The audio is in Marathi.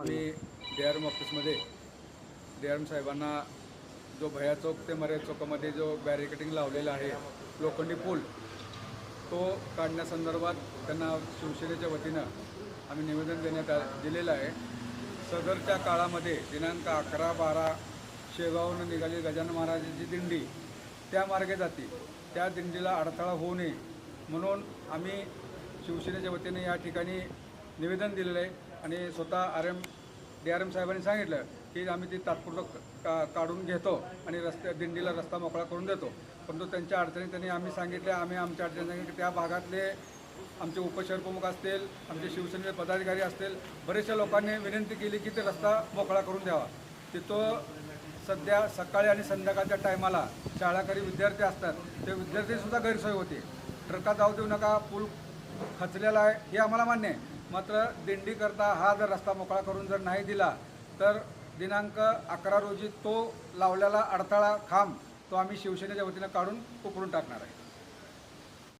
आणि डी आर एम ऑफिसमध्ये डी आर एम साहेबांना जो भया चौक ते मरे चौकामध्ये जो बॅरिकेटिंग लावलेला आहे लोखंडी पूल तो काढण्यासंदर्भात त्यांना शिवसेनेच्या वतीनं आम्ही निवेदन देण्यात आ दिलेलं आहे. सदरच्या काळामध्ये दिनांक अकरा बारा शेगावनं निघाली गजानन महाराजांची दिंडी त्या मार्गे जाते. त्या दिंडीला अडथळा होऊ नये म्हणून आम्ही शिवसेनेच्या वतीने या ठिकाणी निवेदन दिलेलं आहे आणि स्वतः R M D R M साहेबांनी सांगितलं की आम्ही ती तात्पुरतं का काढून घेतो आणि रस्त्या दिंडीला रस्ता मोकळा करून देतो. परंतु त्यांच्या अडचणी त्यांनी आम्ही सांगितल्या आम्ही आमच्या अडचणी सांगितल्या की त्या भागातले आमचे उपशहरप्रमुख असतील आमचे शिवसेनेचे पदाधिकारी असतील बरेचशा लोकांनी विनंती केली की ते रस्ता मोकळा करून द्यावा. तिथं सध्या सकाळी आणि संध्याकाळच्या टायमाला शाळाकरी विद्यार्थी असतात. ते विद्यार्थीसुद्धा गैरसोय होते. ट्रका जाऊ देऊ नका पूल खचलेला आहे हे आम्हाला मान्य आहे. मात्र दिंडीकरता हा जर रस्ता मोकळा करून जर नाही दिला तर दिनांक अकरा रोजी तो लावलेला अडथळा खांब तो आम्ही शिवसेनेच्या वतीनं काढून उकरून टाकणार आहे.